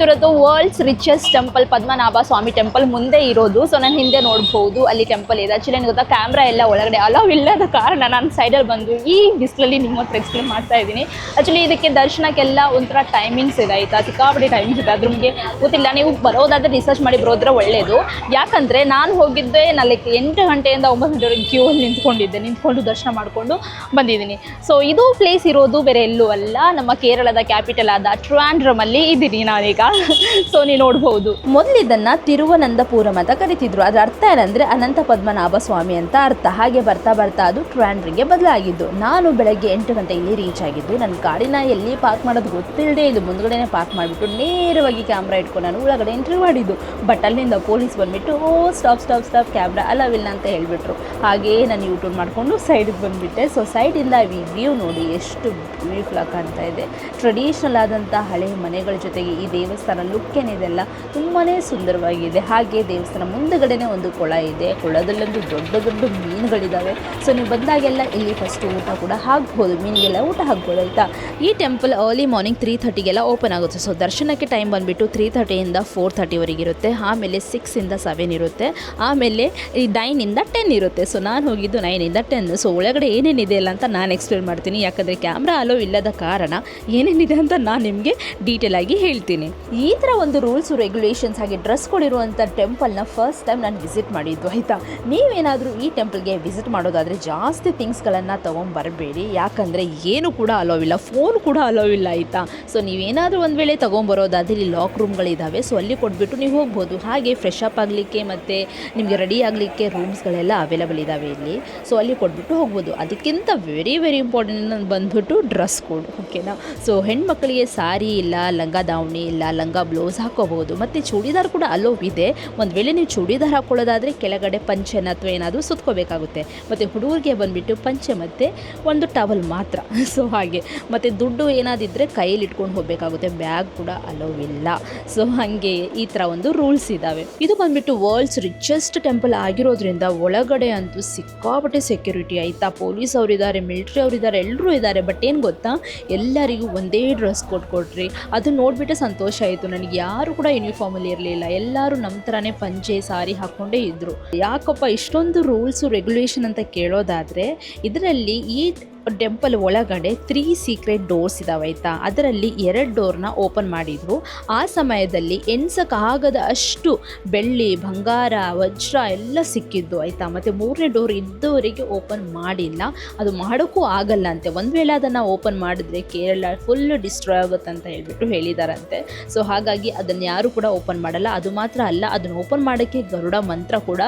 ಕೂತಿರೋದು world's richest temple Padmanabha Swami temple ಮುಂದೆ ಇರೋದು. So ನಾನು ಹಿಂದೆ ನೋಡ್ಬೋದು ಅಲ್ಲಿ ಟೆಂಪಲ್ ಇದೆ. ಆಕ್ಚುಲಿ ನನಗೆ ಗೊತ್ತಾ ಕ್ಯಾಮ್ರಾ ಎಲ್ಲ ಒಳಗಡೆ ಅಲೋ ಇಲ್ಲದ ಕಾರಣ ನಾನು ಸೈಡಲ್ಲಿ ಬಂದು ಈ ಬಿಸಿಲಲ್ಲಿ ನಿಮ್ಮ ಹತ್ರ ಎಕ್ಸ್ಪ್ಲೇನ್ ಮಾಡ್ತಾ ಇದ್ದೀನಿ. ಆಕ್ಚುಲಿ ಇದಕ್ಕೆ ದರ್ಶನಕ್ಕೆಲ್ಲ ಒಂಥರ ಟೈಮಿಂಗ್ಸ್ ಇದೆ, ಆಯಿತಾ? ಸಿಕ್ಕಾಪಡಿ ಟೈಮಿಂಗ್ಸ್ ಇದೆ. ಅದ್ರ ನಿಮಗೆ ಗೊತ್ತಿಲ್ಲ. ನೀವು ಬರೋದಾದ್ರೆ ರಿಸರ್ಚ್ ಮಾಡಿ, ಬರೋದ್ರೆ ಒಳ್ಳೆಯದು ಯಾಕಂದರೆ ನಾನು ಹೋಗಿದ್ದೆ ನಾಲ್ಕು ಎಂಟು ಗಂಟೆಯಿಂದ ಒಂಬತ್ತು ಗಂಟೆವರೆಗೆ ಕ್ಯೂ ಅಲ್ಲಿ ನಿಂತ್ಕೊಂಡಿದ್ದೆ. ನಿಂತ್ಕೊಂಡು ದರ್ಶನ ಮಾಡಿಕೊಂಡು ಬಂದಿದ್ದೀನಿ. ಸೊ ಇದು ಪ್ಲೇಸ್ ಇರೋದು ಬೇರೆ ಎಲ್ಲೂ ಅಲ್ಲ. ನಮ್ಮ ಕೇರಳದ ಕ್ಯಾಪಿಟಲ್ ಆದ ಟ್ರಾಂಡ್ರಮಲ್ಲಿ ಇದ್ದೀನಿ ನಾನೀಗ. ಸೊ ನೀವು ನೋಡ್ಬೋದು. ಮೊದಲಿದ್ದನ್ನ ತಿರುವನಂತಪುರಂ ಅಂತ ಕರಿತಿದ್ರು. ಅದರ ಅರ್ಥ ಏನಂದ್ರೆ ಅನಂತ ಪದ್ಮನಾಭ ಸ್ವಾಮಿ ಅಂತ ಅರ್ಥ. ಹಾಗೆ ಬರ್ತಾ ಬರ್ತಾ ಅದು ಟ್ರಾಂಡ್ರಿಗೆ ಬದಲಾಗಿದ್ದು. ನಾನು ಬೆಳಗ್ಗೆ ಎಂಟು ಗಂಟೆಗೆ ರೀಚ್ ಆಗಿದ್ದು, ನನ್ನ ಗಾಡಿನ ಎಲ್ಲಿ ಪಾರ್ಕ್ ಮಾಡೋದು ಗೊತ್ತಿಲ್ಲದೆ ಇದು ಮುಂದ್ಗಡೆನೆ ಪಾರ್ಕ್ ಮಾಡಿಬಿಟ್ಟು ನೇರವಾಗಿ ಕ್ಯಾಮ್ರಾ ಇಟ್ಕೊಂಡು ನಾನು ಒಳಗಡೆ ಎಂಟ್ರಿ ಮಾಡಿದ್ದು. ಬಟ್ ಅಲ್ಲಿಂದ ಪೊಲೀಸ್ ಬಂದ್ಬಿಟ್ಟು, oh stop stop stop camera ಅಲವಿಲ್ಲ ಅಂತ ಹೇಳಿಬಿಟ್ರು. ಹಾಗೆ ನಾನು ಯೂಟ್ಯೂಬ್ ಮಾಡಿಕೊಂಡು ಸೈಡಿಗೆ ಬಂದುಬಿಟ್ಟೆ. ಸೊ ಸೈಡಿಂದ ಈ ವ್ಯೂ ನೋಡಿ ಎಷ್ಟು ಬ್ಯೂಟಿಫುಲ್ ಆಗಿ ಕಾಣ್ತಾ ಇದೆ. ಟ್ರೆಡಿಷ್ನಲ್ ಆದಂಥ ಹಳೆ ಮನೆಗಳ ಜೊತೆಗೆ ಈ ದೇವಸ್ಥಾನ ಲುಕ್ ಏನಿದೆಲ್ಲ ತುಂಬಾ ಸುಂದರವಾಗಿದೆ. ಹಾಗೆ ದೇವಸ್ಥಾನ ಮುಂದಗಡೆನೆ ಒಂದು ಕೊಳ ಇದೆ. ಕೊಳದಲ್ಲೊಂದು ದೊಡ್ಡ ದೊಡ್ಡ ಮೀನುಗಳಿದ್ದಾವೆ ಸೊ ನೀವು ಬಂದಾಗೆಲ್ಲ ಇಲ್ಲಿ ಫಸ್ಟ್ ಊಟ ಕೂಡ ಹಾಕ್ಬೋದು. ಮೀನಿಗೆಲ್ಲ ಊಟ ಹಾಕ್ಬೋದು ಆಯಿತಾ? ಈ ಟೆಂಪಲ್ ಅರ್ಲಿ ಮಾರ್ನಿಂಗ್ ತ್ರೀ ಥರ್ಟಿಗೆಲ್ಲ ಓಪನ್ ಆಗುತ್ತೆ. ಸೊ ದರ್ಶನಕ್ಕೆ ಟೈಮ್ ಬಂದುಬಿಟ್ಟು ತ್ರೀ ಥರ್ಟಿಯಿಂದ ಫೋರ್ ಥರ್ಟಿವರೆಗೆ ಇರುತ್ತೆ. ಆಮೇಲೆ ಸಿಕ್ಸಿಂದ ಸೆವೆನ್ ಇರುತ್ತೆ. ಆಮೇಲೆ ಈ ನೈನಿಂದ ಟೆನ್ ಇರುತ್ತೆ. ಸೊ ನಾನು ಹೋಗಿದ್ದು ನೈನಿಂದ ಟೆನ್ ಸೊ ಒಳಗಡೆ ಏನೇನಿದೆ ಅಲ್ಲ ಅಂತ ನಾನು ಎಕ್ಸ್ಪ್ಲೇನ್ ಮಾಡ್ತೀನಿ. ಯಾಕಂದರೆ ಕ್ಯಾಮ್ರಾ ಅಲೋ ಇಲ್ಲದ ಕಾರಣ ಏನೇನಿದೆ ಅಂತ ನಾನು ನಿಮಗೆ ಡೀಟೇಲ್ ಆಗಿ ಹೇಳ್ತೀನಿ. ಈ ಥರ ಒಂದು ರೂಲ್ಸು ರೆಗ್ಯುಲೇಷನ್ಸ್ ಹಾಗೆ ಡ್ರೆಸ್ ಕೊಡಿರುವಂಥ ಟೆಂಪಲ್ನ ಫಸ್ಟ್ ಟೈಮ್ ನಾನು ವಿಸಿಟ್ ಮಾಡಿದ್ದು, ಆಯಿತಾ? ನೀವೇನಾದರೂ ಈ ಟೆಂಪಲ್ಗೆ ವಿಸಿಟ್ ಮಾಡೋದಾದರೆ ಜಾಸ್ತಿ ಥಿಂಗ್ಸ್ಗಳನ್ನು ತೊಗೊಂಬರಬೇಡಿ. ಯಾಕಂದರೆ ಏನು ಕೂಡ ಅಲೋ ಇಲ್ಲ ಫೋನ್ ಕೂಡ ಅಲೋ ಇಲ್ಲ, ಆಯಿತಾ? ಸೊ ನೀವೇನಾದರೂ ಒಂದು ವೇಳೆ ತೊಗೊಂಬರೋದಾದರೆ ಇಲ್ಲಿ ಲಾಕ್ ರೂಮ್ಗಳಿದ್ದಾವೆ ಸೊ ಅಲ್ಲಿ ಕೊಟ್ಬಿಟ್ಟು ನೀವು ಹೋಗ್ಬೋದು. ಹಾಗೆ ಫ್ರೆಶ್ ಅಪ್ ಆಗಲಿಕ್ಕೆ ಮತ್ತು ನಿಮಗೆ ರೆಡಿ ಆಗಲಿಕ್ಕೆ ರೂಮ್ಸ್ಗಳೆಲ್ಲ ಅವೈಲಬಲ್ ಇದ್ದಾವೆ ಇಲ್ಲಿ. ಸೊ ಅಲ್ಲಿ ಕೊಟ್ಬಿಟ್ಟು ಹೋಗ್ಬೋದು. ಅದಕ್ಕಿಂತ ವೆರಿ ವೆರಿ ಇಂಪಾರ್ಟೆಂಟ್ ಬಂದ್ಬಿಟ್ಟು ಡ್ರೆಸ್ ಕೋಡ್ ಓಕೆನಾ ಸೊ ಹೆಣ್ಮಕ್ಳಿಗೆ ಸಾರಿ ಇಲ್ಲ, ಲಂಗ ದಾವಣಿ ಇಲ್ಲ ಲಂಗ ಬ್ಲೌಸ್ ಹಾಕೋಬಹುದು. ಮತ್ತು ಚೂಡಿದಾರ್ ಕೂಡ ಅಲೋ ಇದೆ. ಒಂದು ವೇಳೆ ನೀವು ಚೂಡಿದಾರ್ ಹಾಕ್ಕೊಳ್ಳೋದಾದರೆ ಕೆಳಗಡೆ ಪಂಚೆನ ಅಥವಾ ಏನಾದರೂ ಸುತ್ಕೋಬೇಕಾಗುತ್ತೆ. ಮತ್ತು ಹುಡುಗರಿಗೆ ಬಂದುಬಿಟ್ಟು ಪಂಚೆ ಮತ್ತು ಒಂದು ಟವಲ್ ಮಾತ್ರ. ಸೊ ಹಾಗೆ. ಮತ್ತು ದುಡ್ಡು ಏನಾದಿದ್ದರೆ ಕೈಯಲ್ಲಿ ಇಟ್ಕೊಂಡು ಹೋಗಬೇಕಾಗುತ್ತೆ. ಬ್ಯಾಗ್ ಕೂಡ ಅಲೋ ಇಲ್ಲ. ಸೊ ಹಾಗೆ ಈ ಥರ ಒಂದು ರೂಲ್ಸ್ ಇದ್ದಾವೆ ಇದು ಬಂದ್ಬಿಟ್ಟು ವರ್ಲ್ಡ್ಸ್ ರಿಚೆಸ್ಟ್ ಟೆಂಪಲ್ ಆಗಿರೋದ್ರಿಂದ ಒಳಗಡೆ ಅಂತೂ ಸಿಕ್ಕಾಪಟ್ಟೆ ಸೆಕ್ಯೂರಿಟಿ ಆಯಿತಾ? ಪೊಲೀಸ್ ಅವರಿದ್ದಾರೆ ಮಿಲ್ಟ್ರಿ ಅವರಿದ್ದಾರೆ ಎಲ್ಲರೂ ಇದ್ದಾರೆ. ಬಟ್ ಏನು ಗೊತ್ತಾ? ಎಲ್ಲರಿಗೂ ಒಂದೇ ಡ್ರೆಸ್ ಕೊಟ್ಕೊಟ್ರಿ ಅದು ನೋಡಿಬಿಟ್ಟು ಸಂತೋಷ ಆಯಿತು. ನನಗೆ ಯಾರು ಕೂಡ ಯೂನಿಫಾರ್ಮಲ್ಲಿ ಇರಲಿಲ್ಲ. ಎಲ್ಲರೂ ನಮ್ಮ ಥರನೇ ಪಂಚೆ, ಸಾರಿ ಹಾಕೊಂಡೇ ಇದ್ದರು ಯಾಕಪ್ಪ, ಇಷ್ಟೊಂದು ರೂಲ್ಸು ರೆಗ್ಯುಲೇಷನ್ ಅಂತ ಕೇಳೋದಾದರೆ, ಇದರಲ್ಲಿ ಈ ಟೆಂಪಲ್ ಒಳಗಡೆ ತ್ರೀ ಸೀಕ್ರೆಟ್ ಡೋರ್ಸ್ ಇದಾವೆ ಆಯಿತಾ? ಅದರಲ್ಲಿ ಎರಡು ಡೋರ್ನ ಓಪನ್ ಮಾಡಿದರು. ಆ ಸಮಯದಲ್ಲಿ ಎಣ್ಸಕ್ಕಾಗದ ಅಷ್ಟು ಬೆಳ್ಳಿ, ಬಂಗಾರ, ವಜ್ರ ಎಲ್ಲ ಸಿಕ್ಕಿದ್ದು ಆಯಿತಾ? ಮತ್ತು ಮೂರನೇ ಡೋರ್ ಇದ್ದವರಿಗೆ ಓಪನ್ ಮಾಡಿಲ್ಲ. ಅದು ಮಾಡೋಕ್ಕೂ ಆಗಲ್ಲ ಅಂತೆ ಒಂದು ವೇಳೆ ಅದನ್ನು ಓಪನ್ ಮಾಡಿದ್ರೆ ಕೇರಳ ಫುಲ್ ಡಿಸ್ಟ್ರಾಯ್ ಆಗುತ್ತೆ ಅಂತ ಹೇಳ್ಬಿಟ್ಟು ಹೇಳಿದಾರಂತೆ. ಸೊ ಹಾಗಾಗಿ ಅದನ್ನು ಯಾರು ಕೂಡ ಓಪನ್ ಮಾಡಲ್ಲ. ಅದು ಮಾತ್ರ ಅಲ್ಲ, ಅದನ್ನು ಓಪನ್ ಮಾಡೋಕ್ಕೆ ಗರುಡ ಮಂತ್ರ ಕೂಡ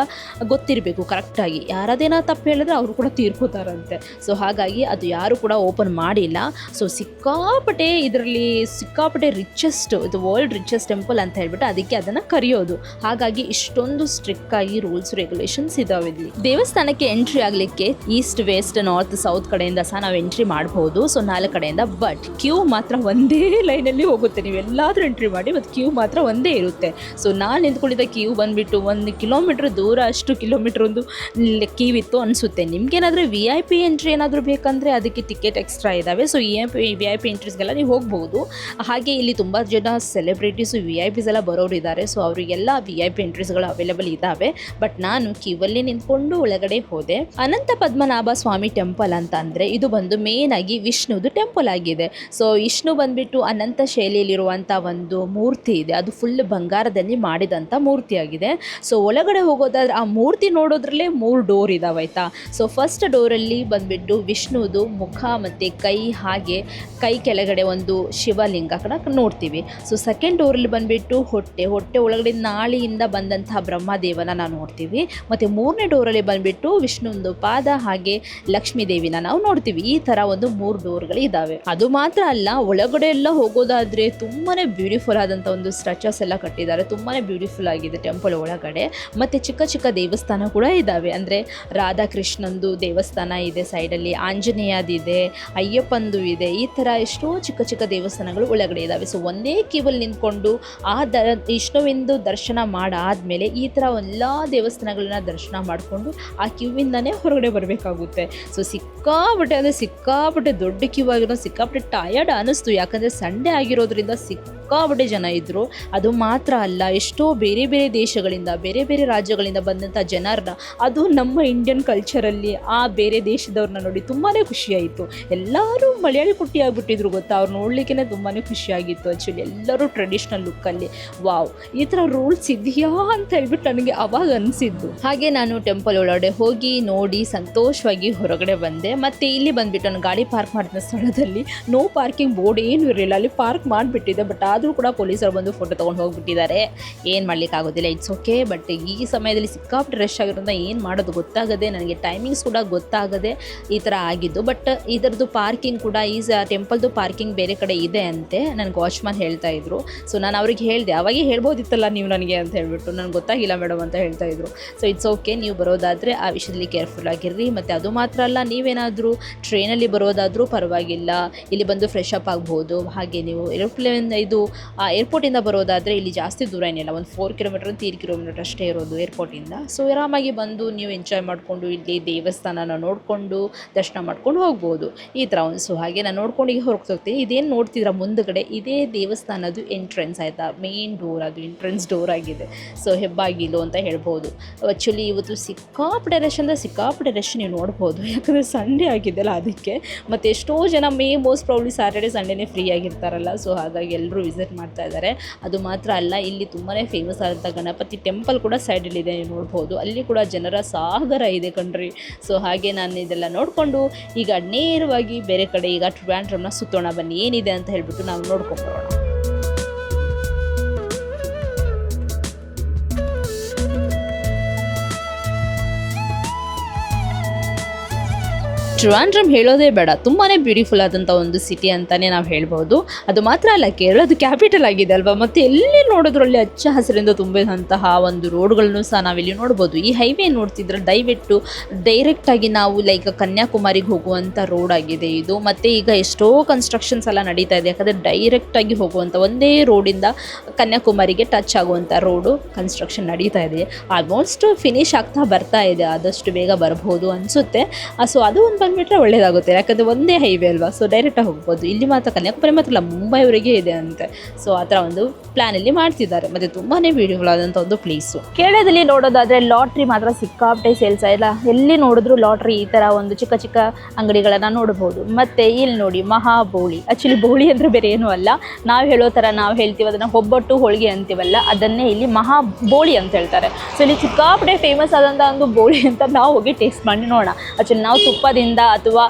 ಗೊತ್ತಿರಬೇಕು ಕರೆಕ್ಟಾಗಿ ಯಾರದೇನೋ ತಪ್ಪು ಹೇಳಿದ್ರೆ ಅವರು ಕೂಡ ತೀರ್ಕೋತಾರಂತೆ. ಸೊ ಹಾಗಾಗಿ ಅದು ಯಾರು ಕೂಡ ಓಪನ್ ಮಾಡಿಲ್ಲ. ಸೊ ಸಿಕ್ಕಾಪಟ್ಟೆ ಇದರಲ್ಲಿ ಸಿಕ್ಕಾಪಟ್ಟೆ ರಿಚೆಸ್ಟ್ ಇದು ವರ್ಲ್ಡ್ ರಿಚೆಸ್ಟ್ ಟೆಂಪಲ್ ಅಂತ ಹೇಳ್ಬಿಟ್ಟು ಅದಕ್ಕೆ ಅದನ್ನು ಕರೆಯೋದು. ಹಾಗಾಗಿ ಇಷ್ಟೊಂದು ಸ್ಟ್ರಿಕ್ಟ್ ಆಗಿ ರೂಲ್ಸ್ ರೆಗ್ಯುಲೇಷನ್ಸ್ ಇದಾವೆ ಇಲ್ಲಿ. ದೇವಸ್ಥಾನಕ್ಕೆ ಎಂಟ್ರಿ ಆಗಲಿಕ್ಕೆ ಈಸ್ಟ್ ವೆಸ್ಟ್ ನಾರ್ತ್ ಸೌತ್ ಕಡೆಯಿಂದ ಸಹ ನಾವು ಎಂಟ್ರಿ ಮಾಡಬಹುದು ಸೊ ನಾಲ್ಕು ಕಡೆಯಿಂದ ಬಟ್ ಕ್ಯೂ ಮಾತ್ರ ಒಂದೇ ಲೈನಲ್ಲಿ ಹೋಗುತ್ತೆ. ನೀವು ಎಲ್ಲಾದರೂ ಎಂಟ್ರಿ ಮಾಡಿ ಮತ್ತು ಕ್ಯೂ ಮಾತ್ರ ಒಂದೇ ಇರುತ್ತೆ. ಸೊ ನಾನು ನಿಂತ್ಕೊಂಡಿದ್ದ ಕ್ಯೂ ಬಂದುಬಿಟ್ಟು ಒಂದು ಕಿಲೋಮೀಟ್ರ್ ದೂರ ಅಷ್ಟು ಕಿಲೋಮೀಟ್ರ್ ಒಂದು ಕ್ಯೂ ಇತ್ತು ಅನಿಸುತ್ತೆ. ನಿಮ್ಗೇನಾದರೂ ವಿ ಐ ಪಿ ಎಂಟ್ರಿ ಏನಾದರೂ ಬೇಕಂದರೆ ಅದಕ್ಕೆ ಟಿಕೆಟ್ ಎಕ್ಸ್ಟ್ರಾ ಇದ್ದಾವೆ so E V I P ಎಂಟ್ರೀಸ್ಗೆಲ್ಲ ನೀವು ಹೋಗ್ಬೋದು. ಹಾಗೆ ಇಲ್ಲಿ ತುಂಬ ಜನ ಸೆಲೆಬ್ರಿಟೀಸು ವಿ ಐ ಪಿಸ್ ಎಲ್ಲ ಬರೋರು ಇದ್ದಾರೆ ಸೊ ಅವರಿಗೆಲ್ಲ ವಿ ಐ ಪಿ ಎಂಟ್ರೀಸ್ಗಳು ಅವೈಲೇಬಲ್ ಇದ್ದಾವೆ ಬಟ್ ನಾನು ಕ್ಯೂವಲ್ಲಿ ನಿಂತ್ಕೊಂಡು ಒಳಗಡೆ ಹೋದೆ. ಅನಂತ ಪದ್ಮನಾಭ ಸ್ವಾಮಿ ಟೆಂಪಲ್ ಅಂತ ಅಂದರೆ ಇದು ಬಂದು ಮೇನ್ ಆಗಿ ವಿಷ್ಣುದು ಟೆಂಪಲ್ ಆಗಿದೆ. ಸೊ ವಿಷ್ಣು ಬಂದ್ಬಿಟ್ಟು ಅನಂತ ಶೈಲಿಯಲ್ಲಿರುವಂಥ ಒಂದು ಮೂರ್ತಿ ಇದೆ. ಅದು ಫುಲ್ ಬಂಗಾರದಲ್ಲಿ ಮಾಡಿದಂಥ ಮೂರ್ತಿ ಆಗಿದೆ ಸೊ ಒಳಗಡೆ ಹೋಗೋದಾದ್ರೆ ಆ ಮೂರ್ತಿ ನೋಡೋದ್ರಲ್ಲೇ ಮೂರು ಡೋರ್ ಇದಾವೆ ಆಯ್ತಾ? ಸೊ ಫಸ್ಟ್ ಡೋರಲ್ಲಿ ಬಂದ್ಬಿಟ್ಟು ವಿಷ್ಣುದು ಮುಖ ಮತ್ತು ಕೈ ಹಾಗೆ ಕೈ ಕೆಳಗಡೆ ಒಂದು ಶಿವಲಿಂಗ ಕೂಡ ನೋಡ್ತೀವಿ. ಸೊ ಸೆಕೆಂಡ್ ಡೋರಲ್ಲಿ ಬಂದ್ಬಿಟ್ಟು ಹೊಟ್ಟೆ ಹೊಟ್ಟೆ ಒಳಗಡೆ ನಾಳಿಯಿಂದ ಬಂದಂತಹ ಬ್ರಹ್ಮದೇವನ ನಾವು ನೋಡ್ತೀವಿ. ಮತ್ತು ಮೂರನೇ ಡೋರಲ್ಲಿ ಬಂದ್ಬಿಟ್ಟು ವಿಷ್ಣುಂದು ಪಾದ ಹಾಗೆ ಲಕ್ಷ್ಮೀ ದೇವಿನ ನಾವು ನೋಡ್ತೀವಿ. ಈ ಥರ ಒಂದು ಮೂರು ಡೋರ್ಗಳು ಇದ್ದಾವೆ ಅದು ಮಾತ್ರ ಅಲ್ಲ, ಒಳಗಡೆ ಎಲ್ಲ ಹೋಗೋದಾದ್ರೆ ತುಂಬಾ ಬ್ಯೂಟಿಫುಲ್ ಆದಂಥ ಒಂದು ಸ್ಟ್ರಚಸ್ ಎಲ್ಲ ಕಟ್ಟಿದ್ದಾರೆ. ತುಂಬಾ ಬ್ಯೂಟಿಫುಲ್ ಆಗಿದೆ ಟೆಂಪಲ್ ಒಳಗಡೆ. ಮತ್ತು ಚಿಕ್ಕ ಚಿಕ್ಕ ದೇವಸ್ಥಾನ ಕೂಡ ಇದ್ದಾವೆ ಅಂದರೆ ರಾಧಾಕೃಷ್ಣಂದು ದೇವಸ್ಥಾನ ಇದೆ ಸೈಡಲ್ಲಿ ಆಂಜನೇಯ ಆಂಜನೇಯದಿದೆ ಅಯ್ಯಪ್ಪಂದು ಇದೆ. ಈ ಥರ ಎಷ್ಟೋ ಚಿಕ್ಕ ಚಿಕ್ಕ ದೇವಸ್ಥಾನಗಳು ಒಳಗಡೆ ಇದ್ದಾವೆ ಸೊ ಒಂದೇ ಕ್ಯೂವಲ್ಲಿ ನಿಂತ್ಕೊಂಡು ಆ ದ, ವಿಷ್ಣುವಿಂದು ದರ್ಶನ ಮಾಡಾದಮೇಲೆ ಈ ಥರ ಎಲ್ಲ ದೇವಸ್ಥಾನಗಳನ್ನ ದರ್ಶನ ಮಾಡಿಕೊಂಡು ಆ ಕ್ಯೂವಿಂದನೇ ಹೊರಗಡೆ ಬರಬೇಕಾಗುತ್ತೆ. ಸೊ ಸಿಕ್ಕಾಪಟ್ಟೆ, ಅಂದರೆ ಸಿಕ್ಕಾಪಟ್ಟೆ ದೊಡ್ಡ ಕ್ಯೂ ಆಗಿರೋ, ಸಿಕ್ಕಾಪಟ್ಟೆ ಟಯರ್ಡ್ ಅನ್ನಿಸ್ತು. ಯಾಕಂದರೆ ಸಂಡೇ ಆಗಿರೋದ್ರಿಂದ ಸಿಕ್ಕಾಪಟ್ಟೆ ಜನ ಇದ್ದರು ಅದು ಮಾತ್ರ ಅಲ್ಲ, ಎಷ್ಟೋ ಬೇರೆ ಬೇರೆ ದೇಶಗಳಿಂದ, ಬೇರೆ ಬೇರೆ ರಾಜ್ಯಗಳಿಂದ ಬಂದಂಥ ಜನರನ್ನ, ಅದು ನಮ್ಮ ಇಂಡಿಯನ್ ಕಲ್ಚರಲ್ಲಿ ಆ ಬೇರೆ ದೇಶದವ್ರನ್ನ ನೋಡಿ ತುಂಬಾ ಖುಷಿಯಾಯಿತು. ಎಲ್ಲರೂ ಮಲಯಾಳಿ ಕುಟ್ಟಿ ಆಗಿಬಿಟ್ಟಿದ್ರು ಗೊತ್ತಾ? ಅವ್ರು ನೋಡ್ಲಿಕ್ಕೆ ತುಂಬಾ ಖುಷಿಯಾಗಿತ್ತು ಆ್ಯಕ್ಚುಲಿ ಎಲ್ಲರೂ ಟ್ರೆಡಿಷ್ನಲ್ ಲುಕ್ಕಲ್ಲಿ ವಾವ್ ಈ ಥರ ರೂಲ್ಸ್ ಇದೆಯಾ ಅಂತ ಹೇಳ್ಬಿಟ್ಟು ನನಗೆ ಅವಾಗ ಅನಿಸಿದ್ದು. ಹಾಗೆ ನಾನು ಟೆಂಪಲ್ ಒಳಗಡೆ ಹೋಗಿ ನೋಡಿ ಸಂತೋಷವಾಗಿ ಹೊರಗಡೆ ಬಂದೆ. ಮತ್ತು ಇಲ್ಲಿ ಬಂದ್ಬಿಟ್ಟು ನಾನು ಗಾಡಿ ಪಾರ್ಕ್ ಮಾಡಿದ ಸ್ಥಳದಲ್ಲಿ ನೋ ಪಾರ್ಕಿಂಗ್ ಬೋರ್ಡ್ ಏನು ಇರಲಿಲ್ಲ. ಅಲ್ಲಿ ಪಾರ್ಕ್ ಮಾಡಿಬಿಟ್ಟಿದ್ದೆ. ಬಟ್ ಆದರೂ ಕೂಡ ಪೊಲೀಸರು ಬಂದು ಫೋಟೋ ತೊಗೊಂಡು ಹೋಗ್ಬಿಟ್ಟಿದ್ದಾರೆ. ಏನು ಮಾಡ್ಲಿಕ್ಕೆ ಆಗೋದಿಲ್ಲ. ಇಟ್ಸ್ ಓಕೆ ಬಟ್ ಈ ಸಮಯದಲ್ಲಿ ಸಿಕ್ಕಾಪಟ್ಟೆ ರಶ್ ಆಗಿರೋದ್ರಿಂದ ಏನು ಮಾಡೋದು ಗೊತ್ತಾಗದೆ, ನನಗೆ ಟೈಮಿಂಗ್ಸ್ ಕೂಡ ಗೊತ್ತಾಗದೆ ಈ ಥರ ಬಟ್ ಇದರದ್ದು ಪಾರ್ಕಿಂಗ್ ಕೂಡ ಈ ಟೆಂಪಲ್ದು ಪಾರ್ಕಿಂಗ್ ಬೇರೆ ಕಡೆ ಇದೆ ಅಂತೆ ನನಗೆ ವಾಚ್ಮನ್ ಹೇಳ್ತಾ ಇದ್ರು. ಸೊ ನಾನು ಅವ್ರಿಗೆ ಹೇಳಿದೆ, ಅವಾಗೇ ಹೇಳ್ಬೋದಿತ್ತಲ್ಲ ನೀವು ನನಗೆ ಅಂತ ಹೇಳ್ಬಿಟ್ಟು, ನನಗೆ ಗೊತ್ತಾಗಿಲ್ಲ ಮೇಡಮ್ ಅಂತ ಹೇಳ್ತಾ ಇದ್ರು. ಸೊ ಇಟ್ಸ್ ಓಕೆ ನೀವು ಬರೋದಾದರೆ ಆ ವಿಷಯದಲ್ಲಿ ಕೇರ್ಫುಲ್ ಆಗಿರ್ರಿ, ಮತ್ತು ಅದು ಮಾತ್ರ ಅಲ್ಲ, ನೀವೇನಾದರೂ ಟ್ರೈನಲ್ಲಿ ಬರೋದಾದರೂ ಪರವಾಗಿಲ್ಲ, ಇಲ್ಲಿ ಬಂದು ಫ್ರೆಶ್ ಅಪ್ ಆಗ್ಬೋದು. ಹಾಗೆ ನೀವು ಏರೋಪ್ಲೇನ್ ಇದು ಏರ್ಪೋರ್ಟಿಂದ ಬರೋದಾದರೆ ಇಲ್ಲಿ ಜಾಸ್ತಿ ದೂರ ಏನಿಲ್ಲ, ಒಂದು ಫೋರ್ ಕಿಲೋಮೀಟರ್ ತೀರ್ ಕಿಲೋಮೀಟರ್ ಅಷ್ಟೇ ಇರೋದು ಏರ್ಪೋರ್ಟಿಂದ ಸೊ ಆರಾಮಾಗಿ ಬಂದು, ನೀವು ಎಂಜಾಯ್ ಮಾಡಿಕೊಂಡು, ಇಲ್ಲಿ ದೇವಸ್ಥಾನನ ನೋಡಿಕೊಂಡು, ದರ್ಶನ ಮಾಡ್ಕೊಂಡು ಹೋಗ್ಬೋದು. ಈ ಥರ ಒಂದು ಸೊ ಹಾಗೆ ನಾನು ನೋಡ್ಕೊಂಡು ಈಗ ಹೋಗ್ತೀನಿ ಇದೇನು ನೋಡ್ತಿದ್ರ ಮುಂದುಗಡೆ? ಇದೇ ದೇವಸ್ಥಾನದ್ದು ಎಂಟ್ರೆನ್ಸ್ ಆಯಿತಾ? ಮೇನ್ ಡೋರ್ ಅದು ಎಂಟ್ರೆನ್ಸ್ ಡೋರ್ ಆಗಿದೆ. ಸೊ ಹೆಬ್ಬಾಗಿಲು ಅಂತ ಹೇಳ್ಬೋದು. ಆ್ಯಕ್ಚುಲಿ ಇವತ್ತು ಸಿಕ್ಕಾಪಟ್ಟೆ ರಶ್ ಅಂದರೆ ಸಿಕ್ಕಾಪಟ್ಟೆ ನೀವು ನೋಡ್ಬೋದು. ಯಾಕಂದರೆ ಸಂಡೇ ಆಗಿದೆಯಲ್ಲ ಅದಕ್ಕೆ. ಮತ್ತು ಎಷ್ಟೋ ಜನ ಮೇ ಮೋಸ್ಟ್ ಪ್ರಾಬ್ಲಿ ಸ್ಯಾಟರ್ಡೆ ಸಂಡೇನೇ ಫ್ರೀ ಆಗಿರ್ತಾರಲ್ಲ. ಸೊ ಹಾಗಾಗಿ ಎಲ್ಲರೂ ವಿಸಿಟ್ ಮಾಡ್ತಾ ಇದ್ದಾರೆ ಅದು ಮಾತ್ರ ಅಲ್ಲ, ಇಲ್ಲಿ ತುಂಬಾ ಫೇಮಸ್ ಆದಂಥ ಗಣಪತಿ ಟೆಂಪಲ್ ಕೂಡ ಸೈಡಲ್ಲಿದೆ ನೀವು ನೋಡ್ಬೋದು. ಅಲ್ಲಿ ಕೂಡ ಜನರ ಸಾಗರ ಇದೆ ಕಣ್ರಿ. ಸೊ ಹಾಗೆ ನಾನು ಇದೆಲ್ಲ ನೋಡಿಕೊಂಡು ಈಗ ನೇರವಾಗಿ ಬೇರೆ ಕಡೆ ಈಗ ಟ್ರಿವಾಂಡ್ರಮ್ನ ಸುತ್ತೋಣ, ಬನ್ನಿ. ಏನಿದೆ ಅಂತ ಹೇಳ್ಬಿಟ್ಟು ನಾವು ನೋಡ್ಕೊಂಬರೋಣ. ಟ್ರಿವಾಂಡ್ರಮ್ ಹೇಳೋದೇ ಬೇಡ. ತುಂಬಾ ಬ್ಯೂಟಿಫುಲ್ ಆದಂಥ ಒಂದು ಸಿಟಿ ಅಂತಲೇ ನಾವು ಹೇಳ್ಬೋದು. ಅದು ಮಾತ್ರ ಅಲ್ಲ, ಕೇರಳದ ಕ್ಯಾಪಿಟಲ್ ಆಗಿದೆ ಅಲ್ವಾ? ಮತ್ತು ಎಲ್ಲಿ ನೋಡಿದ್ರಲ್ಲಿ ಹಚ್ಚ ಹಸಿರಿಂದ ತುಂಬಿದಂತಹ ಒಂದು ರೋಡ್ಗಳನ್ನು ಸಹ ನಾವಿಲ್ಲಿ ನೋಡ್ಬೋದು. ಈ ಹೈವೇ ನೋಡ್ತಿದ್ರೆ ದಯವಿಟ್ಟು ಡೈರೆಕ್ಟಾಗಿ ನಾವು ಲೈಕ್ ಕನ್ಯಾಕುಮಾರಿಗೆ ಹೋಗುವಂಥ ರೋಡ್ ಆಗಿದೆ ಇದು. ಮತ್ತು ಈಗ ಎಷ್ಟೋ ಕನ್ಸ್ಟ್ರಕ್ಷನ್ಸ್ ಎಲ್ಲ ನಡೀತಾ ಇದೆ. ಯಾಕಂದರೆ ಡೈರೆಕ್ಟಾಗಿ ಹೋಗುವಂಥ ಒಂದೇ ರೋಡಿಂದ ಕನ್ಯಾಕುಮಾರಿಗೆ ಟಚ್ ಆಗುವಂಥ ರೋಡು ಕನ್ಸ್ಟ್ರಕ್ಷನ್ ನಡೀತಾ ಇದೆ. ಆಲ್ಮೋಸ್ಟ್ ಫಿನಿಶ್ ಆಗ್ತಾ ಬರ್ತಾ ಇದೆ. ಆದಷ್ಟು ಬೇಗ ಬರ್ಬೋದು ಅನಿಸುತ್ತೆ. ಸೊ ಅದು ಒಂದು ಬಂದುಬಿಟ್ರೆ ಒಳ್ಳೇದಾಗುತ್ತೆ. ಯಾಕಂದರೆ ಒಂದೇ ಹೈವೇ ಅಲ್ವಾ? ಸೊ ಡೈರೆಕ್ಟಾಗಿ ಹೋಗ್ಬೋದು. ಇಲ್ಲಿ ಮಾತ್ರ ಕನ್ಯಾಕುಮಾರಿ ಮಾತ್ರ ಮುಂಬೈವರೆಗೆ ಇದೆ ಅಂತೆ. ಸೊ ಆ ಥರ ಒಂದು ಪ್ಲ್ಯಾನಲ್ಲಿ ಮಾಡ್ತಿದ್ದಾರೆ ಮತ್ತೆ ತುಂಬಾನೇ ಬ್ಯೂಟಿಫುಲ್ ಆದಂತ ಒಂದು ಪ್ಲೇಸು ಕೇಳದಲ್ಲಿ ನೋಡೋದಾದ್ರೆ ಲಾಟ್ರಿ ಮಾತ್ರ ಸಿಕ್ಕಾಪಟ್ಟೆ ಸೇಲ್ಸ್ ಎಲ್ಲ ಎಲ್ಲಿ ನೋಡಿದ್ರು ಲಾಟ್ರಿ ಈ ತರ ಒಂದು ಚಿಕ್ಕ ಚಿಕ್ಕ ಅಂಗಡಿಗಳನ್ನ ನೋಡಬಹುದು ಮತ್ತೆ ಇಲ್ಲಿ ನೋಡಿ ಮಹಾಬೋಳಿ. ಆಕ್ಚುಲಿ ಬೋಳಿ ಅಂದ್ರೆ ಬೇರೆ ಏನು ಅಲ್ಲ. ನಾವು ಹೇಳೋ ತರ ನಾವು ಹೇಳ್ತೀವಿ, ಅದನ್ನ ಒಬ್ಬಟ್ಟು ಹೋಳಿಗೆ ಅಂತೀವಲ್ಲ, ಅದನ್ನೇ ಇಲ್ಲಿ ಮಹಾಬೋಳಿ ಅಂತ ಹೇಳ್ತಾರೆ. ಸೊ ಇಲ್ಲಿ ಸಿಕ್ಕಾಪಟ್ಟೆ ಫೇಮಸ್ ಆದಂತ ಒಂದು ಬೋಳಿ ಅಂತ ನಾವು ಹೋಗಿ ಟೇಸ್ಟ್ ಮಾಡಿ ನೋಡೋಣ. ಆಕ್ಚುಲಿ ನಾವು ತುಪ್ಪದಿಂದ ಅಥವಾ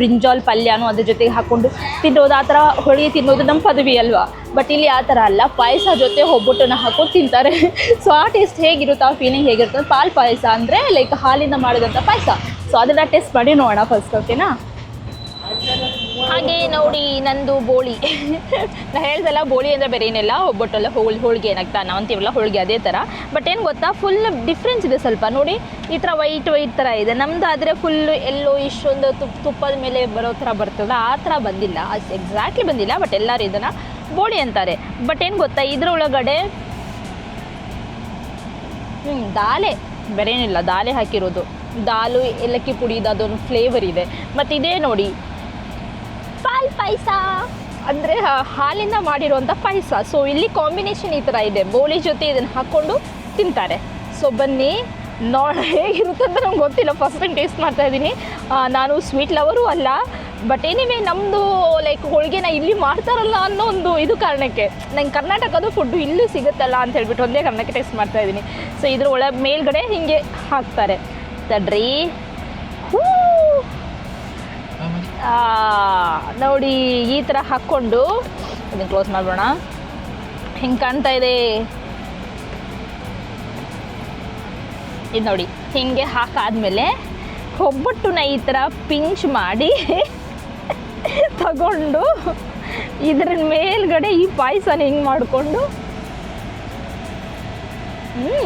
ಬ್ರಿಂಜಾಲ್ ಪಲ್ಯನೂ ಅದ್ರ ಜೊತೆಗೆ ಹಾಕೊಂಡು ತಿನ್ನೋದು, ಆ ಥರ ಹೋಳಿಗೆ ತಿನ್ನೋದು ನಮ್ಮ ಪದವಿ ಅಲ್ವಾ? ಬಟ್ ಇಲ್ಲಿ ಆ ಥರ ಅಲ್ಲ. ಪಾಯಸ ಜೊತೆ ಒಬ್ಬಟ್ಟನ್ನು ಹಾಕೊಂಡು ತಿಂತಾರೆ. ಸೊ ಆ ಟೇಸ್ಟ್ ಹೇಗಿರುತ್ತೆ ಆ ಫೀಲಿಂಗ್ ಹೇಗಿರುತ್ತೆ ಪಾಲ್ ಪಾಯಸ ಅಂದರೆ ಲೈಕ್ ಹಾಲಿಂದ ಮಾಡಿದಂಥ ಪಾಯಸ. ಸೊ ಅದನ್ನು ಟೇಸ್ಟ್ ಮಾಡಿ ನೋಡೋಣ ಫಸ್ಟ್ ಓಕೆನಾ ಹಾಗೆ ನೋಡಿ ನಂದು ಬೋಳಿ. ನಾ ಹೇಳ್ದಲ್ಲ ಬೋಳಿ ಅಂದರೆ ಬೇರೆ ಏನಿಲ್ಲ. ಒಬ್ಬಟ್ಟಲ್ಲ ಹೋಳಿ ಹೋಳಿಗೆ ಏನಾಗ್ತಾ ನಾವು ಅಂತೀವಲ್ಲ ಹೋಳಿಗೆ ಅದೇ ಥರ. ಬಟ್ ಏನು ಗೊತ್ತಾ ಫುಲ್ ಡಿಫ್ರೆನ್ಸ್ ಇದೆ ಸ್ವಲ್ಪ. ನೋಡಿ ಈ ಥರ ವೈಟ್ ವೈಟ್ ಥರ ಇದೆ. ನಮ್ದು ಆದರೆ ಫುಲ್ಲು ಎಲ್ಲೋ ಇಷ್ಟೊಂದು ತುಪ್ಪ ತುಪ್ಪದ ಮೇಲೆ ಬರೋ ಥರ ಬರ್ತದಲ್ಲ ಆ ಥರ ಬಂದಿಲ್ಲ. ಎಕ್ಸಾಕ್ಟ್ಲಿ ಬಂದಿಲ್ಲ ಬಟ್ ಎಲ್ಲರೂ ಇದನ್ನು ಬೋಳಿ ಅಂತಾರೆ. ಬಟ್ ಏನು ಗೊತ್ತಾ? ಇದ್ರ ಒಳಗಡೆ ಹ್ಞೂ ದಾಲೆ. ಬೇರೆ ಏನಿಲ್ಲ, ದಾಲೆ ಹಾಕಿರೋದು. ದಾಲು, ಏಲಕ್ಕಿ ಪುಡಿದು ಅದೊಂದು ಫ್ಲೇವರ್ ಇದೆ. ಮತ್ತು ಇದೇ ನೋಡಿ. ಪಾಲ್ ಪಾಯಸ. ಅಂದರೆ ಹಾಲಿಂದ ಮಾಡಿರುವಂಥ ಪಾಯಸ. ಸೊ ಇಲ್ಲಿ ಕಾಂಬಿನೇಷನ್ ಈ ಥರ ಇದೆ. ಬೋಳಿ ಜೊತೆ ಇದನ್ನು ಹಾಕ್ಕೊಂಡು ತಿಂತಾರೆ. ಸೊ ಬನ್ನಿ. ನೋಡ ಹೇಗಿರುತ್ತೆ ಅಂತ ನಂಗೆ ಗೊತ್ತಿಲ್ಲ. ಫಸ್ಟ್ ಟೈಮ್ ಟೇಸ್ಟ್ ಮಾಡ್ತಾ ಇದ್ದೀನಿ ನಾನು ಸ್ವೀಟ್ ಲವರು ಅಲ್ಲ. ಬಟ್ ಏನಿವೆ ನಮ್ಮದು ಲೈಕ್ ಹೋಳಿಗೆನ ಇಲ್ಲಿ ಮಾಡ್ತಾರಲ್ಲ ಅನ್ನೋ ಒಂದು ಇದು ಕಾರಣಕ್ಕೆ. ನಂಗೆ ಕರ್ನಾಟಕದ ಫುಡ್ಡು ಇಲ್ಲೂ ಸಿಗುತ್ತಲ್ಲ ಅಂತ ಹೇಳ್ಬಿಟ್ಟು ಒಂದೇ ಕಾರಣಕ್ಕೆ ಟೇಸ್ಟ್ ಮಾಡ್ತಾ ಇದ್ದೀನಿ. ಸೊ ಇದ್ರ ಒಳ ಮೇಲ್ಗಡೆ ಹೀಗೆ ಹಾಕ್ತಾರೆ. ತಡ್ರಿ. ನೋಡಿ ಈ ಥರ ಹಾಕ್ಕೊಂಡು ಇದನ್ನು ಕ್ಲೋಸ್ ಮಾಡೋಣ ಹಿಂಗೆ ಕಾಣ್ತಾ ಇದೆ. ಇದು ನೋಡಿ ಹಿಂಗೆ ಹಾಕಾದ್ಮೇಲೆ ನಾ ಈ ಥರ ಪಿಂಚ್ ಮಾಡಿ ತಗೊಂಡು ಇದ್ರ ಮೇಲ್ಗಡೆ ಈ ಪಾಯಸನ ಹಿಂಗೆ ಮಾಡಿಕೊಂಡು. ಹ್ಞೂ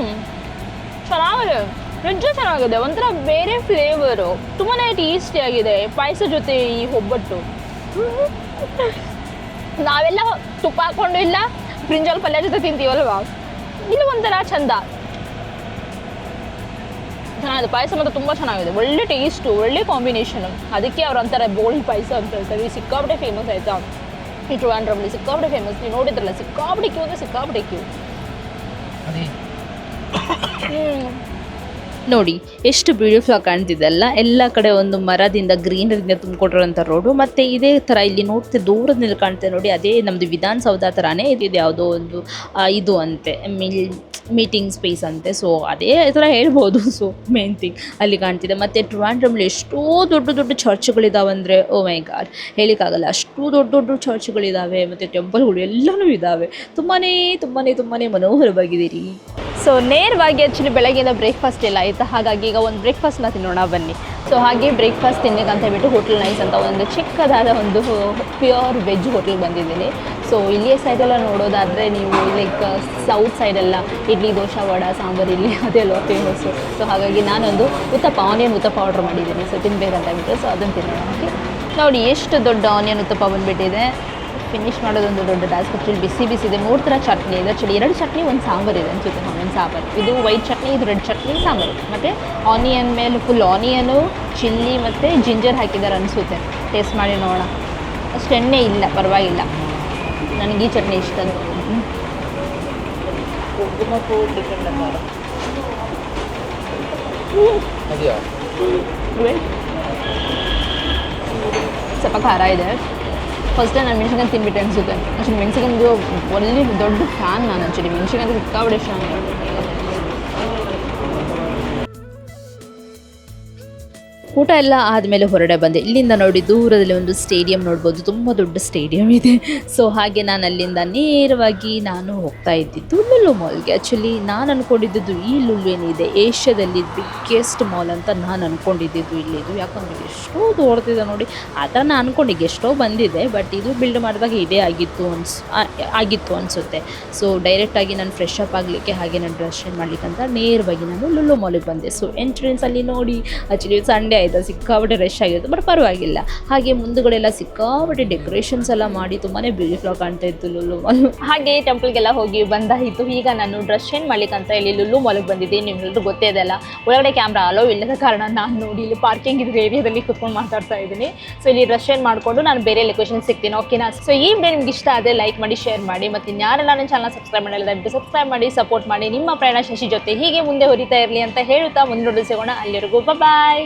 ಚೆನ್ನಾಗಿದೆ. ನಿಜ ಚೆನ್ನಾಗಿದೆ. ಒಂಥರ ಬೇರೆ ಫ್ಲೇವರು ತುಂಬಾ ಟೇಸ್ಟಿ ಆಗಿದೆ ಪಾಯಸ ಜೊತೆ ಈ ಒಬ್ಬಟ್ಟು. ನಾವೆಲ್ಲ ತುಪ್ಪ ಹಾಕೊಂಡು ಇಲ್ಲ ಬ್ರಿಂಜಾಲ್ ಪಲ್ಯ ಜೊತೆ ತಿಂತೀವಲ್ವಾ? ಇದು ಒಂಥರ ಚಂದ. ಚೆನ್ನಾಗಿದೆ. ಪಾಯಸ ಮಾತ್ರ ತುಂಬ ಚೆನ್ನಾಗಿದೆ. ಒಳ್ಳೆ ಟೇಸ್ಟು ಒಳ್ಳೆ ಕಾಂಬಿನೇಷನು ಅದಕ್ಕೆ ಅವ್ರು ಅಂತಾರೆ ಬೋಲ್ಡ್ ಪಾಯಸ ಅಂತ ಹೇಳ್ತಾರೆ. ಈ ಸಿಕ್ಕಾಪಟ್ಟೆ ಫೇಮಸ್ ಆಯಿತಾ? ಈ ಟ್ರಿವಾಂಡ್ರಮ್ಲಿ ಸಿಕ್ಕಾಪಟ್ಟೆ ಫೇಮಸ್ ನೀವು ನೋಡಿದ್ರಲ್ಲ ಸಿಕ್ಕಾಪಟ್ಟೆ ಕ್ಯೂ ಅಂದರೆ ಸಿಕ್ಕಾಪಟ್ಟೆ ಕ್ಯೂ ಅದೇ. ಹ್ಞೂ ನೋಡಿ ಎಷ್ಟು ಬ್ಯೂಟಿಫುಲ್ ಆಗಿ ಕಾಣ್ತಿದೆ ಅಲ್ಲ? ಎಲ್ಲ ಕಡೆ ಒಂದು ಮರದಿಂದ ಗ್ರೀನರಿಂದ ತುಂಬಿಕೊಟ್ಟಿರೋಂಥ ರೋಡು ಮತ್ತು ಇದೇ ಥರ ಇಲ್ಲಿ ನೋಡ್ತಿ ದೂರದಲ್ಲಿ ಕಾಣ್ತೇವೆ ನೋಡಿ ಅದೇ ನಮ್ಮದು ವಿಧಾನಸೌಧ ಥರನೇ ಇದು ಯಾವುದೋ ಒಂದು ಇದು ಅಂತೆ. ಮಿಲ್ ಮೀಟಿಂಗ್ ಸ್ಪೇಸ್ ಅಂತೆ. ಸೊ ಅದೇ ಥರ ಹೇಳ್ಬೋದು. ಸೊ ಮೇನ್ ಥಿಂಗ್ ಅಲ್ಲಿ ಕಾಣ್ತಿದೆ. ಮತ್ತು ಟ್ರಿವಾಂಡ್ರಮ್ಲಿ ಎಷ್ಟೋ ದೊಡ್ಡ ದೊಡ್ಡ ಚರ್ಚ್ಗಳಿದಾವೆ ಅಂದರೆ ಓ ಮೈ ಗಾಡ್ ಹೇಳಿಕ್ಕಾಗಲ್ಲ ಅಷ್ಟು ದೊಡ್ಡ ದೊಡ್ಡ ಚರ್ಚ್ಗಳಿದ್ದಾವೆ ಮತ್ತು ಟೆಂಪಲ್ಗಳು ಎಲ್ಲನೂ ಇದ್ದಾವೆ ತುಂಬಾ ತುಂಬಾ ತುಂಬಾ ಮನೋಹರವಾಗಿದೆ ರೀ ಸೊ ನೇರವಾಗಿ ಆ್ಯಕ್ಚುಲಿ ಬೆಳಗ್ಗೆಯಿಂದ ಬ್ರೇಕ್ಫಾಸ್ಟ್ ಇಲ್ಲ. ಆಯಿತಾ ಹಾಗಾಗಿ ಈಗ ಒಂದು ಬ್ರೇಕ್ಫಾಸ್ಟ್ನ ತಿನ್ನೋಣ ಬನ್ನಿ. ಸೊ ಹಾಗೆ ಬ್ರೇಕ್ಫಾಸ್ಟ್ ತಿನ್ನಬೇಕಂತ ಹೇಳ್ಬಿಟ್ಟು ಹೋಟೆಲ್ ನೈಸ್ ಅಂತ ಒಂದು ಚಿಕ್ಕದಾದ ಒಂದು ಪ್ಯೂರ್ ವೆಜ್ ಹೋಟೆಲ್ ಬಂದಿದ್ದೀನಿ. ಸೊ ಇಲ್ಲಿಯ ಸೈಡೆಲ್ಲ ನೋಡೋದಾದರೆ ನೀವು ಲೈಕ್ ಸೌತ್ ಸೈಡೆಲ್ಲ ಇಡ್ಲಿ, ದೋಸೆ, ವಡ, ಸಾಂಬಾರು ಇಲ್ಲಿ ಅದೆಲ್ಲ ಫೇಮಸ್ಸು ಸೊ ಹಾಗಾಗಿ ನಾನೊಂದು ಉತ್ತಪ್ಪ ಆನಿಯನ್ ಉತ್ತಪ್ಪ ಆರ್ಡ್ರ್ ಮಾಡಿದ್ದೀನಿ. ಸೊ ತಿನ್ಬೇಕಂತ ಹೇಳ್ಬಿಟ್ಟು ಸೊ ಅದನ್ನು ತಿನ್ನೋಣ. ನೋಡಿ, ಎಷ್ಟು ದೊಡ್ಡ ಆನಿಯನ್ ಉತ್ತಪ್ಪ ಬಂದುಬಿಟ್ಟಿದೆ. ಫಿನಿಶ್ ಮಾಡೋದೊಂದು ದೊಡ್ಡ ಟಾಸ್ಕ್ ಆ್ಯಕ್ಚುಲಿ ಬಿಸಿ ಬಿಸಿ ಇದೆ. ಮೂರು ಥರ ಚಟ್ನಿ ಇದೆ. ಆ್ಯಕ್ಚುಲಿ ಎರಡು ಚಟ್ನಿ ಒಂದು ಸಾಂಬಾರು ಇದೆ ಅನ್ಸುತ್ತೆ ಒಂದು ಸಾಂಬಾರು. ಇದು ವೈಟ್ ಚಟ್ನಿ ಇದು ರೆಡ್ ಚಟ್ನಿ ಸಾಂಬಾರು. ಮತ್ತು ಆನಿಯನ್ ಮೇಲೆ ಫುಲ್ ಆನಿಯನು ಚಿಲ್ಲಿ ಮತ್ತು ಜಿಂಜರ್ ಹಾಕಿದ್ದಾರೆ ಅನಿಸುತ್ತೆ. ಟೇಸ್ಟ್ ಮಾಡಿ ನೋಡೋಣ. ಅಷ್ಟು ಎಣ್ಣೆ ಇಲ್ಲ ಪರವಾಗಿಲ್ಲ. ನನಗೆ ಈ ಚಟ್ನಿ ಇಷ್ಟ. ಸ್ವಲ್ಪ ಖಾರ ಇದೆ. ಫಸ್ಟ್ ಟೈಮ್ ನಾನು ಮೆಣಸಿನ್ಕಾಯಿ ತಿನ್ಬಿಟ್ಟೆ ಅನಿಸುತ್ತೆ. ಆ್ಯಕ್ಚುಲಿ ಮೆಣಸಿನ್ಕಾಯ್ದು ಒಳ್ಳೆ ದೊಡ್ಡ ಫ್ಯಾನ್ ನಾನು ಆ್ಯಕ್ಚುಲಿ ಮೆಣಸಿನ್ಕಾಯಿ ಸಿಕ್ಕಾಬಿಟ್ಟೆ ಇಷ್ಟ ಊಟ ಎಲ್ಲ ಆದಮೇಲೆ ಹೊರಡೆ ಬಂದೆ. ಇಲ್ಲಿಂದ ನೋಡಿ ದೂರದಲ್ಲಿ ಒಂದು ಸ್ಟೇಡಿಯಂ ನೋಡ್ಬೋದು. ತುಂಬ ದೊಡ್ಡ ಸ್ಟೇಡಿಯಂ ಇದೆ. ಸೊ ಹಾಗೆ ನಾನು ಅಲ್ಲಿಂದ ನೇರವಾಗಿ ನಾನು ಹೋಗ್ತಾ ಇದ್ದಿದ್ದು ಲುಲ್ಲು ಮಾಲ್ಗೆ ಆ್ಯಕ್ಚುಲಿ ನಾನು ಅಂದ್ಕೊಂಡಿದ್ದು ಈ ಲುಲ್ಲು ಏನಿದೆ? ಏಷ್ಯಾದಲ್ಲಿ ಬಿಗ್ಗೆಸ್ಟ್ ಮಾಲ್ ಅಂತ ನಾನು ಅಂದ್ಕೊಂಡಿದ್ದು ಇಲ್ಲಿದು. ಯಾಕಂದರೆ ಎಷ್ಟೋ ದೊಡ್ಡದಿದೆ ನೋಡಿ. ಆ ಥರ ನಾನು ಅಂದ್ಕೊಂಡಿದ್ದೆ ಎಷ್ಟೋ ಬಂದಿದೆ ಬಟ್ ಇದು ಬಿಲ್ಡ್ ಮಾಡಿದಾಗ ಇದೇ ಆಗಿತ್ತು ಅನ್ಸ್ ಆಗಿತ್ತು ಅನಿಸುತ್ತೆ. ಸೊ ಡೈರೆಕ್ಟಾಗಿ ನಾನು ಫ್ರೆಶ್ ಅಪ್ ಆಗಲಿಕ್ಕೆ ಹಾಗೆ ನಾನು ಡ್ರೆಸ್ ಚೇಂಜ್ ನೇರವಾಗಿ ನಾನು ಲುಲ್ಲು ಮಾಲಿಗೆ ಬಂದೆ. ಸೊ ಎಂಟ್ರೆನ್ಸಲ್ಲಿ ನೋಡಿ. ಆ್ಯಕ್ಚುಲಿ ಸಂಡೇ ಆಯಿತು ಸಿಕ್ಕಾಪಟ್ಟೆ ರಶ್ ಆಗಿತ್ತು ಬಟ್ ಪರವಾಗಿಲ್ಲ. ಹಾಗೆ ಮುಂದುಗಡೆಲ್ಲ ಸಿಕ್ಕಾಪಟ್ಟೆ ಡೆಕೋರೇಷನ್ಸ್ ಎಲ್ಲ ಮಾಡಿ ತುಂಬಾ ಬ್ಯೂಟಿಫುಲ್ ಕಾಣ್ತಾ ಇತ್ತು ಲುಲು ಮಾಲ್ ಹಾಗೆ ಟೆಂಪಲ್ಗೆಲ್ಲ ಹೋಗಿ ಬಂದಾಯಿತು. ಈಗ ನಾನು ಡ್ರೆಸ್ ಚೇಂಜ್ ಮಾಡ್ಲಿಕ್ಕೆ ಅಂತ ಇಲ್ಲಿ ಲುಲ್ಲು ಮಾಲಿಗೆ ಬಂದಿದ್ದೀನಿ ನಿಮ್ಗೆಲ್ಲರೂ ಗೊತ್ತೇ ಇದೆಲ್ಲ ಒಳಗಡೆ ಕ್ಯಾಮ್ರಾ ಅಲೋ ಇಲ್ಲದ ಕಾರಣ ನಾನು ನೋಡಿ ಇಲ್ಲಿ ಪಾರ್ಕಿಂಗ್ ಇದ್ರ ಏರಿಯಾದಲ್ಲಿ ಕುತ್ಕೊಂಡು ಮಾತಾಡ್ತಾ ಇದ್ದೀನಿ. ಸೊ ಇಲ್ಲಿ ಡ್ರೆಸ್ ಚೇಂಜ್ ಮಾಡಿಕೊಂಡು ನಾನು ಬೇರೆ ಲೊಕೇಶನ್ ಸಿಗ್ತೀನಿ ಓಕೆನಾ ಸೊ ಈ ವಿಡಿಯೋ ನಿಮ್ಗೆ ಇಷ್ಟ ಆದರೆ ಲೈಕ್ ಮಾಡಿ ಶೇರ್ ಮಾಡಿ, ಮತ್ತು ಇನ್ಯಾರೆಲ್ಲ ನನ್ನ ಚಾನಲ್ ಸಬ್ಸ್ಕ್ರೈಬ್ ಮಾಡಿಲ್ಲ ದಯವಿಟ್ಟು ಸಬ್ಸ್ಕ್ರೈಬ್ ಮಾಡಿ ಸಪೋರ್ಟ್ ಮಾಡಿ. ನಿಮ್ಮ ಪ್ರಯಾಣ ಶಶಿ ಜೊತೆ ಹೀಗೆ ಮುಂದೆ ಹೊರಿತಾ ಇರಲಿ ಅಂತ ಹೇಳುತ್ತಾ ಮುಂದೆ ಸಿಗೋಣ. ಅಲ್ಲಿವರೆಗೂ ಬಾಯ್